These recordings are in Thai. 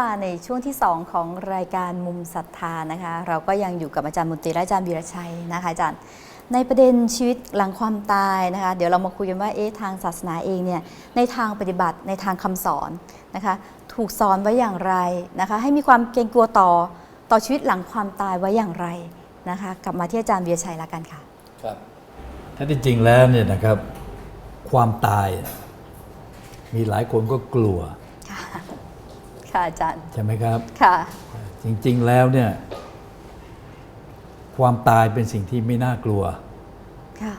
กลับเข้ามาในช่วงที่ 2 ของรายการมุมศรัทธานะคะ เราก็ยังอยู่กับอาจารย์มนตรีและอาจารย์วีรชัยนะคะอาจารย์ ในประเด็นชีวิตหลังความตายนะคะ เดี๋ยวเรามาคุยกันว่าเอ๊ะทางศาสนาเองเนี่ยในทางปฏิบัติในทางคำสอนนะคะ ถูกสอนไว้อย่างไรนะคะ ให้มีความเกรงกลัวต่อต่อชีวิตหลังความตายไว้อย่างไรนะคะ กลับมาที่อาจารย์วีรชัยละกันค่ะครับถ้าที่จริงแล้วเนี่ยนะครับความตาย มีหลายคนก็กลัว ค่ะค่ะอาจารย์ ใช่ไหมครับ ค่ะ จริงๆแล้วเนี่ย ความตายเป็นสิ่งที่ไม่น่ากลัว ค่ะ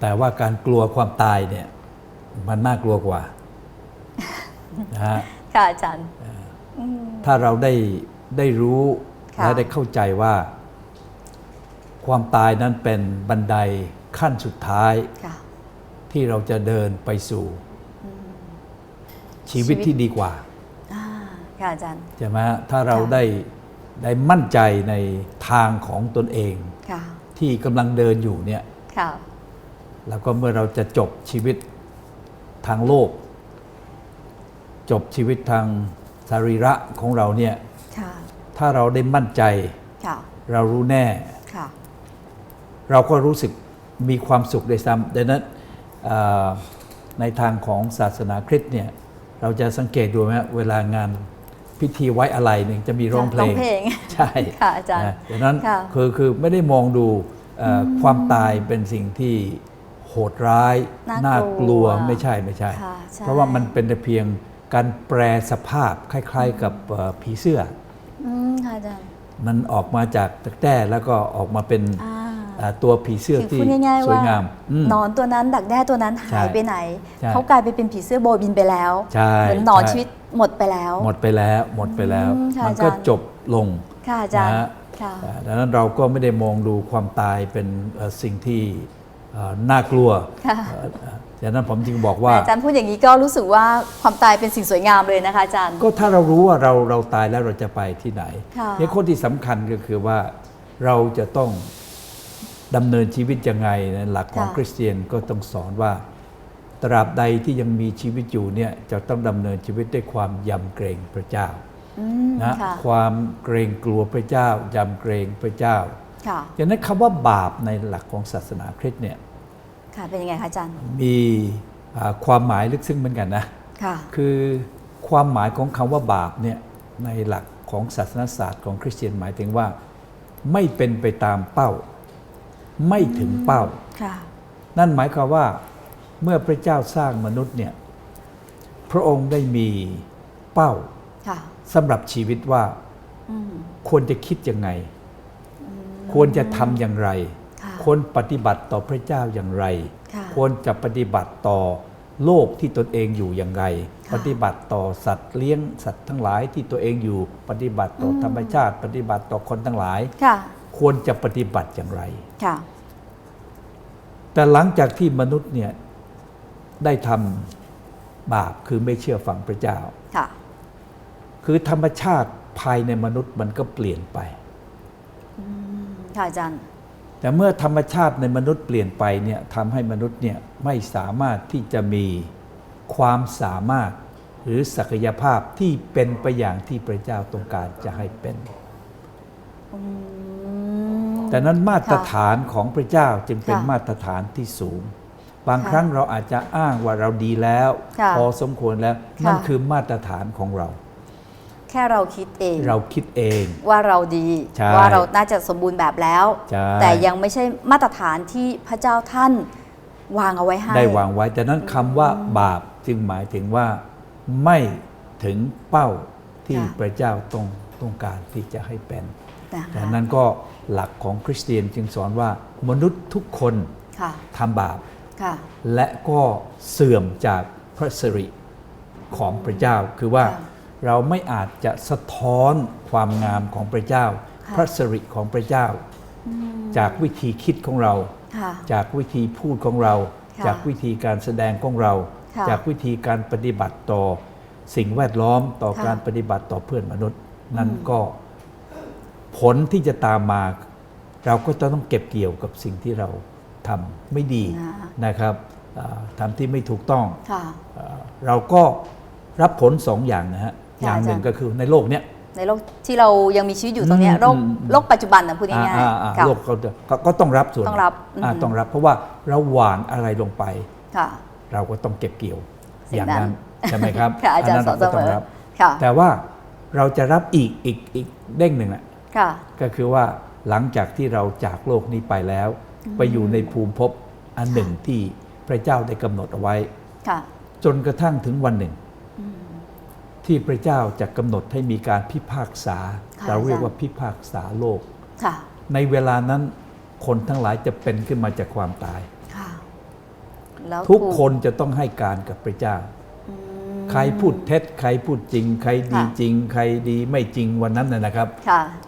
แต่ว่าการกลัวความตายเนี่ย มันน่ากลัวกว่านะฮะค่ะอาจารย์ ถ้าเราได้ได้รู้ค่ะและได้เข้าใจว่า ความตายนั้นเป็นบันไดขั้นสุดท้ายค่ะที่เราจะเดินไปสู่ ชีวิตชีวิตที่ดีกว่าอ่า ค่ะอาจารย์ใช่ไหมฮะถ้าเราค่ะได้ได้มั่นใจในทางของตนเองค่ะที่กำลังเดินอยู่เนี่ยค่ะแล้วก็เมื่อเราจะจบชีวิตทางโลก จบชีวิตทางสรีระของเราเนี่ยค่ะถ้าเราได้มั่นใจค่ะเรารู้แน่ค่ะเราก็รู้สึกมีความสุขด้วยซ้ำดังนั้นเอ่อในทางของศาสนาคริสต์เนี่ยเราจะสังเกตดูไหมฮะเวลางาน พิธีไว้อะไรเนี่ยจะมีร้องเพลร้องงเพลง ใช่ค่ะอาจารย์นะดังนั้นค่ะคือคือไม่ได้มองดูเอ่ออความตายเป็นสิ่งที่โหดร้ายน่ากลัวกลัวไม่ใช่ไม่ใช่ค่ะใช่ เพราะว่ามันเป็นแต่เพียงการแปลสภาพคล้าย ๆ กับเอ่อผีเสื้ออืมค่ะอาจารย์มันออกมาจากตะแต้แล้วก็ออกมาเป็นอ่าอ่า ตัวผีเสื้อคือที่พูดง่ายๆสวยว่างามอืมหนอนตัวนั้นดักแด้ตัวนั้นใช่หายไปไหนใช่เขากลายไปเป็นผีเสื้อโบยบินไปแล้วใช่เหมือนหนอนใช่ชีวิตหมดไปแล้ว หมดไปแล้วหมดไปแล้วอืมค่ะมันอาจารย์ก็จบลงค่ะอาจารย์นะฮะค่ะอ่าดังนั้นเราก็ไม่ได้มองดูความตายเป็นเอ่อสิ่งที่เอ่อน่ากลัวค่ะเอ่อเอ่อดังนั้นผมจึงบอกว่าแต่อาจารย์พูดอย่างนี้ก็รู้สึกว่าความตายเป็นสิ่งสวยงามเลยนะคะอาจารย์ ก็ถ้าเรารู้ว่าเราเราตายแล้วเราจะไปที่ไหนค่ะเนี่ยคนที่สำคัญก็คือว่าเราจะต้อง ดำเนินชีวิตยังไงนะหลักของค่ะคริสเตียนก็ต้องสอนว่า ตราบใดที่ยังมีชีวิตอยู่เนี่ยจะต้องดำเนินชีวิตด้วยความยำเกรงพระเจ้าอืมนะค่ะความเกรงกลัวพระเจ้ายำเกรงพระเจ้าค่ะดังนั้นคำว่าบาปในหลักของศาสนาคริสต์เนี่ยค่ะเป็นยังไงคะอาจารย์มีอ่าความหมายลึกซึ้งเหมือนกันนะค่ะคือความหมายของคำว่าบาปเนี่ยในหลักของศาสนศาสตร์ของคริสเตียนหมายถึงว่า ไม่เป็นไปตามเป้า ไม่ถึงเป้าค่ะนั่นหมายความว่าเมื่อพระเจ้าสร้างมนุษย์เนี่ยพระองค์ได้มีเป้าค่ะสำหรับชีวิตว่าอืมควรจะคิดยังไง ควรจะทำอย่างไรค่ะควรปฏิบัติต่อพระเจ้าอย่างไรค่ะควรจะปฏิบัติต่อโลกที่ตนเองอยู่อย่างไรค่ะปฏิบัติต่อสัตว์เลี้ยงสัตว์ทั้งหลายที่ตัวเองอยู่ ปฏิบัติต่ออมธรรมชาติ ปฏิบัติต่อคนทั้งหลาย ค่ะควรจะปฏิบัติอย่างไรค่ะแต่หลังจากที่มนุษย์เนี่ยได้ทำบาปคือไม่เชื่อฟังพระเจ้าค่ะคือธรรมชาติภายในมนุษย์มันก็เปลี่ยนไปอืมค่ะอาจารย์ แต่เมื่อธรรมชาติในมนุษย์เปลี่ยนไปเนี่ยทำให้มนุษย์เนี่ยไม่สามารถที่จะมีความสามารถหรือศักยภาพที่เป็นไปอย่างที่พระเจ้าต้องการจะให้เป็นอืม แต่นั้นมาตรฐานของพระเจ้าจึงเป็นค่ะมาตรฐานที่สูง บางค่ะครั้งเราอาจจะอ้างว่าเราดีแล้วค่ะพอสมควรแล้วค่ะนั่นคือมาตรฐานของเรา แค่เราคิดเอง เราคิดเองว่าเราดีใช่ว่าเราน่าจะสมบูรณ์แบบแล้วใช่แต่ยังไม่ใช่มาตรฐานที่พระเจ้าท่านวางเอาไว้ให้ได้วางไว้ แต่นั้นคำว่าบาปจึงหมายถึงว่าไม่ถึงเป้าที่ค่ะพระเจ้าต้องต้องการที่จะให้เป็นนะคะดังนั้นก็ หลักของคริสเตียนจึงสอนว่ามนุษย์ทุกคนค่ะทำบาปค่ะและก็เสื่อมจากพระสิริของพระเจ้า คือว่าค่ะเราไม่อาจจะสะท้อนความงามของพระเจ้าค่ะพระสิริของพระเจ้า จากวิธีคิดของเราค่ะจากวิธีพูดของเราค่ะจากวิธีการแสดงของเราค่ะจากวิธีการปฏิบัติต่อสิ่งแวดล้อมต่อค่ะการปฏิบัติต่อเพื่อนมนุษย์ นั่นก็ ผลที่จะตามมา เราก็จะต้องเก็บเกี่ยวกับสิ่งที่เราทำไม่ดีนะคะนะครับอ่าทำที่ไม่ถูกต้องค่ะอ่าเราก็รับผลสองอย่างนะฮะ อย่างหนึ่งอาจารย์ก็คือในโลกเนี้ยในโลกที่เรายังมีชีวิตอยู่ตรงเนี้ยอืมโลกอืมโลกปัจจุบันนะพูดอ่าง่ายอ่าอ่าๆค่ะโลกเขาจะก็ก็ต้องรับส่วนต้องรับอ่าอืมต้องรับ เพราะว่าเราหวานอะไรลงไปค่ะเราก็ต้องเก็บเกี่ยวสิ่งอย่างนั้นั้นนใช่ไหมครับค่ะอาจารย์นนั้นสอนเสมอก็ต้องรับค่ะแต่ว่าเราจะรับอีกอีกอีกเด้งหนึ่งแหละค่ะ ก็คือว่าหลังจากที่เราจากโลกนี้ไปแล้ว ไปอยู่ในภูมิภพอันหนึ่งที่พระเจ้าได้กำหนดเอาไว้ค่ะจนกระทั่งถึงวันหนึ่ง ที่พระเจ้าจะกำหนดให้มีการพิพากษาค่ะเราเรียกอาจารย์ว่าพิพากษาโลกค่ะในเวลานั้นคนทั้งหลายจะเป็นขึ้นมาจากความตายค่ะแล้วทุกถูคนจะต้องให้การกับพระเจ้าอืมใครพูดเท็จ ใครพูดจริง ใครดีค่ะจริง ใครดีไม่จริงวันนั้นนะนะครับค่ะอ่า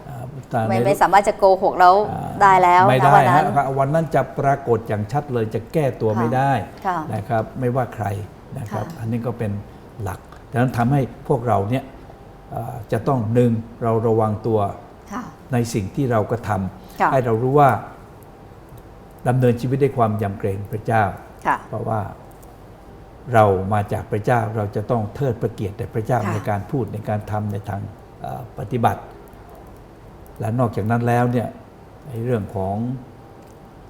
แต่ ไม่ในไม่สามารถจะโกหกแล้วอ่าได้แล้วไม่นะได้วันนั้นฮะวันนั้นจะปรากฏอย่างชัดเลยจะแก้ตัวค่ะไม่ได้ค่ะนะครับไม่ว่าใครนะครับค่ะอันนี้ก็เป็นหลักดังนั้นทำให้พวกเราเนี่ยเอ่อจะต้องหนึ่งเราระวังตัวค่ะในสิ่งที่เรากระทค่ะำให้เรารู้ว่าดำเนินชีวิตด้วยความยำเกรงพระเจ้าค่ะเพราะว่าเรามาจากพระเจ้าเราจะต้องเทิดพระเกียรติแด่พระเจ้าค่ะในการพูดในการทำในทางเอ่อปฏิบัติ และนอกจากนั้นแล้วเนี่ยในเรื่องของ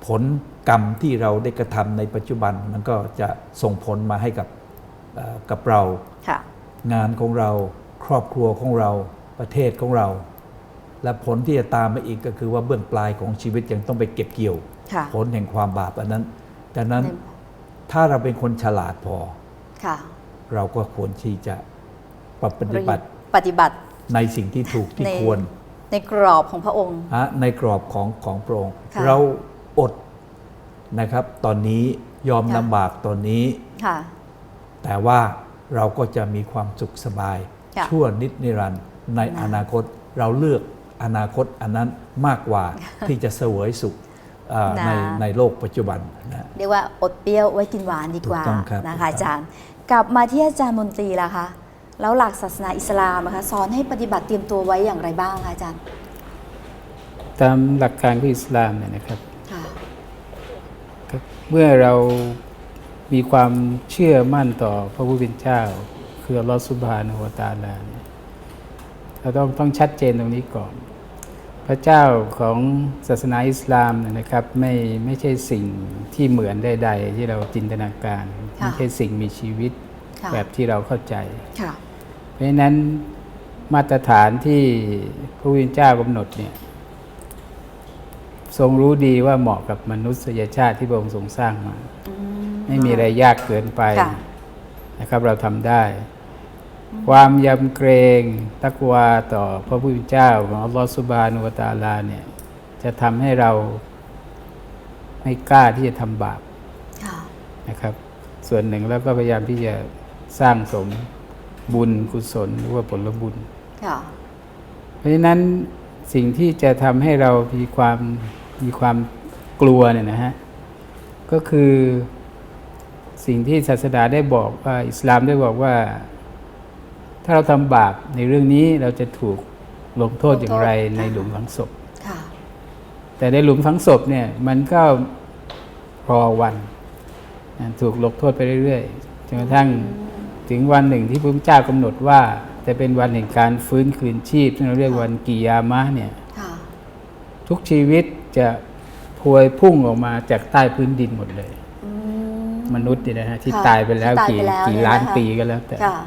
ผลกรรมที่เราได้กระทำในปัจจุบันมันก็จะส่งผลมาให้กับเอ่อกับเราค่ะงานของเราครอบครัวของเราประเทศของเรา และผลที่จะตามมาอีกก็คือว่าเบื้องปลายของชีวิตยังต้องไปเก็บเกี่ยวค่ะผลแห่งความบาปอันนั้นดังนั้นในถ้าเราเป็นคนฉลาดพอค่ะเราก็ควรที่จะปฏิบัติปฏิบัติในสิ่งที่ถูกที่ในควร ในกรอบของพระองค์ฮะในกรอบของของพระองค์ค่ะเราอดนะครับ ตอนนี้ยอมค่ะลำบากตอนนี้ค่ะแต่ว่าเราก็จะมีความสุขสบายค่ะชั่วนิดนิรันดร์ในนะอนาคตเราเลือกอนาคตอันนั้นมากกว่าที่จะเสวยสุขเอ่อนะในในโลกปัจจุบันนะเรียกว่าอดเปรี้ยวไว้กินหวานดีกว่าถูกต้องครับนะคะถูกต้องอาจารย์ กลับมาที่อาจารย์มนตรีล่ะคะ แล้วหลักศาสนาอิสลามนะคะสอนให้ปฏิบัติเตรียมตัวไว้อย่างไรบ้างคะอาจารย์ ตามหลักการของอิสลามเนี่ยนะครับค่ะเมื่อเรามีความเชื่อมั่นต่อพระผู้เป็นเจ้า คืออัลลอฮฺสุบฮานะฮูวะตะอาลาเนี่ยเราต้องต้องชัดเจนตรงนี้ก่อน พระเจ้าของศาสนาอิสลามเนี่ยนะครับ ไม่ไม่ใช่สิ่งที่เหมือนใดๆที่เราจินตนาการค่ะไม่ใช่สิ่งมีชีวิตค่ะ แบบที่เราเข้าใจค่ะเพราะฉะนั้นมาตรฐานที่พระผู้เป็นเจ้ากำหนดเนี่ยทรงรู้ดีว่าเหมาะกับมนุษยชาติที่พระองค์ทรงสร้างมาอืมไม่มีอะไรยากเกินไปค่ะนะครับ เราทำได้ ความยำเกรงตักวาต่อพระผู้เป็นเจ้าของอัลลอฮฺสุบานุวะตะอาลาเนี่ย จะทำให้เราไม่กล้าที่จะทำบาปค่ะนะครับ ส่วนหนึ่งแล้วก็พยายามที่จะ สร้างสมบุญกุศลหรือว่าผลบุญค่ะเพราะฉะนั้นสิ่งที่จะทำให้เรามีความมีความกลัวเนี่ยนะฮะ ก็คือสิ่งที่ศาสดาได้บอกว่าอิสลามได้บอกว่า ถ้าเราทำบาปในเรื่องนี้เราจะถูกลงโทษอย่างไรลงโทษในหลุมฝังศพค่ะแต่ในหลุมฝังศพเนี่ยมันก็รอวันนะถูกลงโทษไปเรื่อยๆจนกระทั่ง ถึงวันหนึ่งที่พระพุทธเจ้ากำหนดว่า จะเป็นวันแห่งการฟื้นคืนชีพที่เราเรียกวันกิยามะห์เนี่ยค่ะทุกชีวิตจะพวยพุ่งออกมาจากใต้พื้นดินหมดเลยอืมมนุษย์เนี่ยนะฮะที่ค่ะตายไปแล้วที่ตายกี่ไปแล้วกี่เนี่ยล้านนะคะปีก็แล้วแต่ค่ะ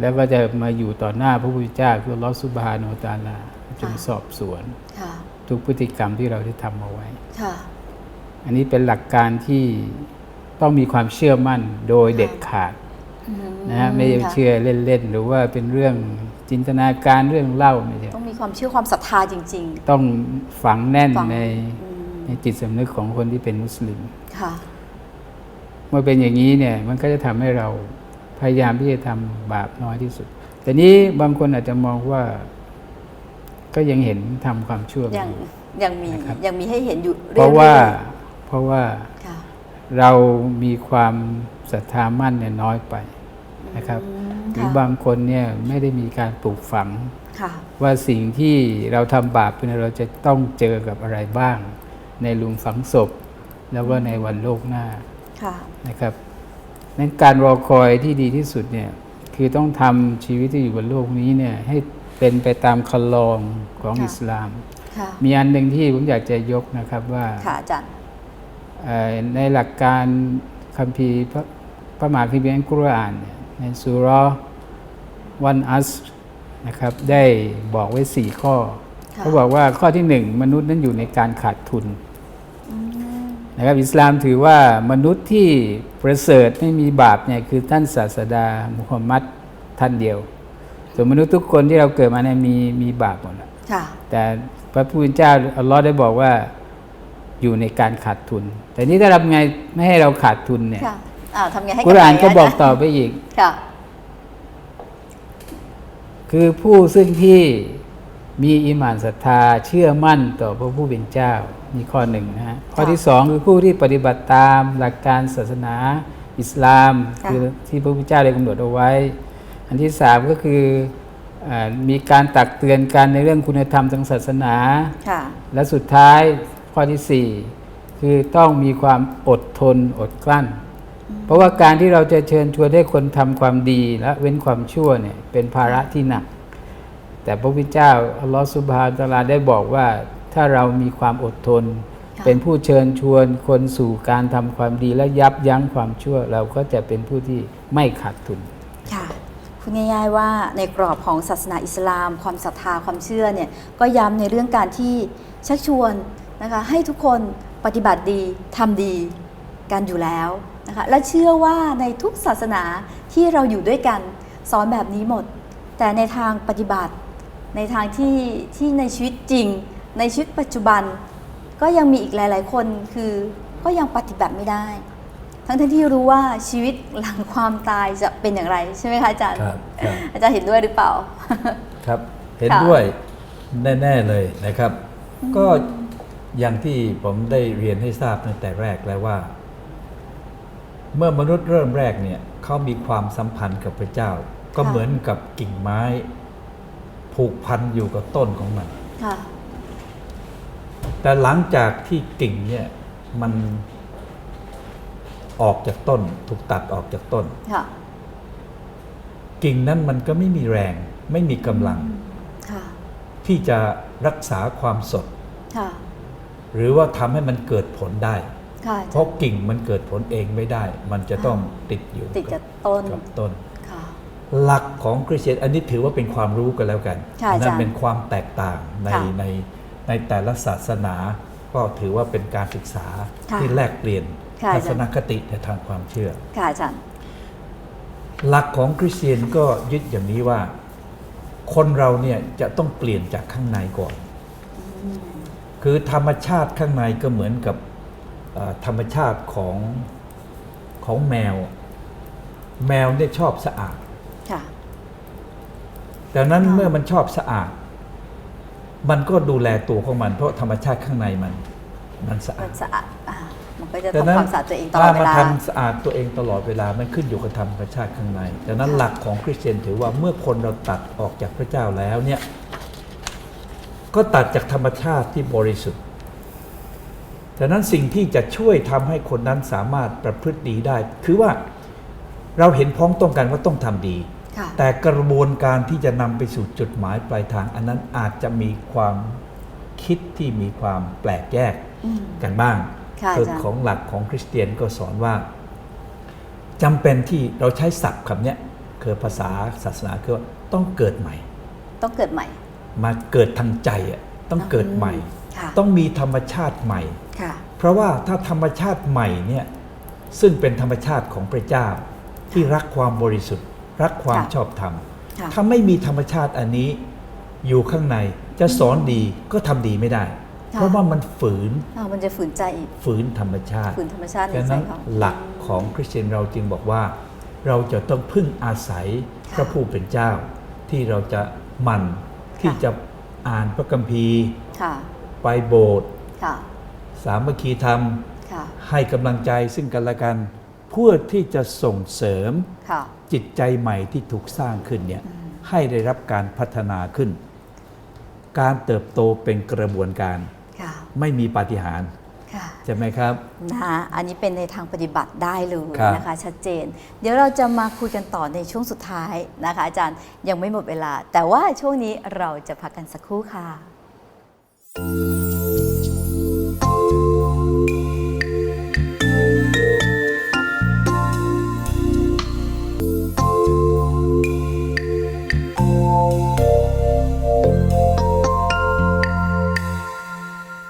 แล้วก็จะมาอยู่ต่อหน้าพระพุทธเจ้าคืออัลลอฮฺสุบฮานาอัลตะอาลาจะมาค่ะสอบสวนค่ะทุกพฤติกรรมที่เราได้ทำเอาไว้ค่ะอันนี้เป็นหลักการที่ต้องมีความเชื่อมั่นโดยเด็ดขาดอืม นะฮะไม่ใช่ค่ะเชื่อเล่นๆหรือว่าเป็นเรื่องจินตนาการเรื่องเล่าไม่ใช่ต้องมีความเชื่อความศรัทธาจริงต้องฝังแน่นฝังในอืมในจิตสำนึกของคนที่เป็นมุสลิมๆค่ะเมื่อเป็นอย่างนี้เนี่ยมันก็จะทำให้เราพยายามที่จะทำบาปน้อยที่สุด แต่นี้บางคนอาจจะมองว่าก็ยังเห็นทำความชั่วยังอยู่ยังมีนะครับยังมีให้เห็นอยู่เพราะว่าอยเพราะว่าๆค่ะเรามีความศรัทธามั่นเนี่ยน้อยไป นะครับอืมหรือค่ะบางคนเนี่ยไม่ได้มีการปลูกฝังค่ะว่าสิ่งที่เราทำบาปเนี่ยเราจะต้องเจอกับอะไรบ้าง ในหลุมฝังศพ แล้วก็ในวันโลกหน้าค่ะนะครับนั้นการรอคอยที่ดีที่สุดเนี่ยคือต้องทำชีวิตที่อยู่บนโลกนี้เนี่ยให้เป็นไปตามคัลลองของค่ะอิสลามค่ะมีอันหนึ่งที่ผมอยากจะยกนะครับว่าค่ะอาจารย์เอ่อในหลักการคัมภีร์พระพระมหาคัมภีร์อัลกุรอานเนี่ย ในสุเราะห์วันอัสรนะครับได้บอกไว้สี่ข้อค่ะเขาบอกว่าข้อที่หนึ่งมนุษย์นั้นอยู่ในการขาดทุนนะครับอิสลามถือว่ามนุษย์ที่ประเสริฐไม่มีบาปเนี่ยคือท่านศาสดามุฮัมมัดท่านเดียว ส่วนมนุษย์ทุกคนที่เราเกิดมาเนี่ยมีมีบาปหมดแหละค่ะแต่พระผู้เป็นเจ้าอัลลอฮ์ได้บอกว่าอยู่ในการขาดทุน แต่นี่ถ้าทำไงไม่ให้เราขาดทุนเนี่ยค่ะ อ้าวทำไงให้กุรอานำไรก็บอกาจารย์ต่อไปอีกค่ะคือผู้ซึ่งที่มีอิมานศรัทธาเชื่อมั่นต่อพระผู้เป็นเจ้ามีข้อหนึ่งนะฮะข้อที่สองคือผู้ที่ปฏิบัติตามหลักการศาสนาอิสลามค่ะคือที่พระพุทธเจ้าได้กำหนดเอาไว้ อันที่สามก็คืออ่ามีการตักเตือนกันในเรื่องคุณธรรมทางศาสนาค่ะและสุดท้ายข้อที่สี่คือต้องมีความอดทนอดกลั้น เพราะว่าการที่เราจะเชิญชวนให้คนทำความดีและเว้นความชั่วเนี่ยเป็นภาระที่หนัก แต่พระพุทธเจ้าอัลลอฮฺสุบฮานะฮูวะตะอาลาได้บอกว่าถ้าเรามีความอดทนค่ะเป็นผู้เชิญชวนคนสู่การทำความดีและยับยั้งความชั่ว เราก็จะเป็นผู้ที่ไม่ขาดทุนค่ะพูดง่ายๆว่าในกรอบของศาสนาอิสลาม ความศรัทธาความเชื่อเนี่ยก็ย้ำในเรื่องการที่ชักชวนนะคะให้ทุกคนปฏิบัติดีทำดีกันอยู่แล้ว นะคะและเชื่อว่าในทุกศาสนาที่เราอยู่ด้วยกันสอนแบบนี้หมด แต่ในทางปฏิบัติ ในทางที่ที่ในชีวิตจริง ในชีวิตปัจจุบัน ก็ยังมีอีกหลาย ๆ คนคือก็ยังปฏิบัติไม่ได้ ทั้งๆที่รู้ว่าชีวิตหลังความตายจะเป็นอย่างไรใช่ไหมคะอาจารย์ครับครับอาจารย์เห็นด้วยหรือเปล่าครับเห็นค่ะด้วยแน่ ๆ เลยนะครับ ก็อย่างที่ผมได้เรียนให้ทราบตั้งแต่แรกแล้วว่า เมื่อมนุษย์เริ่มแรกเนี่ยเขามีความสัมพันธ์กับพระเจ้า ก็เหมือนกับกิ่งไม้ ผูกพันอยู่กับต้นของมันค่ะแต่หลังจากที่กิ่งเนี่ยมันออกจากต้น ถูกตัดออกจากต้นค่ะกิ่งนั้นมันก็ไม่มีแรง ไม่มีกำลังค่ะที่จะรักษาความสดค่ะหรือว่าทำให้มันเกิดผลได้ ค่ะเพราะกิ่งมันเกิดผลเองไม่ได้ มันจะต้องติดอยู่ติดกับต้นกับต้นค่ะหลักของคริสเตียนอันนี้ถือว่าเป็นความรู้กันแล้วกันค่ะอาจารย์นั่นเป็นความแตกต่างในค่ะในในแต่ละศาสนา ก็ถือว่าเป็นการศึกษาค่ะที่แลกเปลี่ยนค่ะทัอาศจารย์นคติในทางความเชื่อค่ะอาจารย์หลักของคริสเตียนก็ยึดอย่างนี้ว่า คนเราเนี่ยจะต้องเปลี่ยนจากข้างในก่อน คือธรรมชาติข้างในก็เหมือนกับเอ่อ ธรรมชาติของของแมว แมวเนี่ยชอบสะอาดค่ะแต่นั้นค่ะเมื่อมันชอบสะอาด มันก็ดูแลตัวของมัน เพราะธรรมชาติข้างในมัน มันสะอามัดนสะอาดอ่ามันก็จะแต่ทำนั้นความสะอาดตัวเองตลอดเวมันลาทำสะอาดตัวเองตลอดเวลามันขึ้นอยู่กับธรรมชาติข้างในดังนั้นค่ะหลักของคริสเตียนถือว่าเมื่อคนเราตัดออกจากพระเจ้าแล้วเนี่ย ก็ตัดจากธรรมชาติที่บริสุทธิ์ ดังนั้นสิ่งที่จะช่วยทำให้คนนั้นสามารถประพฤติดีได้ คือว่าเราเห็นพ้องต้องกันว่าต้องทำดีค่ะแต่กระบวนการที่จะนำไปสู่จุดหมายปลายทาง อันนั้นอาจจะมีความคิดที่มีความแปลกแยกอืมกันบ้างค่ะคืออาจารย์ของหลักของคริสเตียนก็สอนว่าจำเป็นที่เราใช้ศัพท์คำเนี้ยคือภาษาศาสนาคือว่าต้องเกิดใหม่ ต้องเกิดใหม่ มาเกิดทางใจอะ ต้องเกิดใหม่ ค่ะต้องมีธรรมชาติใหม่ ค่ะ เพราะว่าถ้าธรรมชาติใหม่เนี่ยซึ่งเป็นธรรมชาติของพระเจ้า ที่รักความบริสุทธิ์ รักความค่ะชอบธรรม ค่ะถ้าไม่มีธรรมชาติอันนี้ อยู่ข้างในจะสอนดีก็ทำดีไม่ได้ เพราะว่ามันฝืนอ้าวมันจะฝืนใจอีกฝืนธรรมชาติ ฝืนธรรมชาติในดังใจนั้นเขา หลักของคริสเตียนเราจึงบอกว่า เราจะต้องพึ่งอาศัยค่ะพระผู้เป็นเจ้า ที่เราจะหมั่นที่จะ อ่านพระคัมภีร์ ค่ะ ไปโบสถ์ค่ะ สามัคคีธรรม ค่ะ ให้กำลังใจซึ่งกันและกัน เพื่อที่จะส่งเสริมค่ะ จิตใจใหม่ที่ถูกสร้างขึ้นเนี่ยให้ได้รับการพัฒนาขึ้น การเติบโตเป็นกระบวนการ ค่ะ ไม่มีปาฏิหาริย์ค่ะ ใช่ไหมครับนะคะอันนี้เป็นในทางปฏิบัติได้เลยครับนะคะชัดเจน เดี๋ยวเราจะมาคุยกันต่อในช่วงสุดท้ายนะคะ อาจารย์ยังไม่หมดเวลา แต่ว่าช่วงนี้เราจะพักกันสักครู่ค่ะ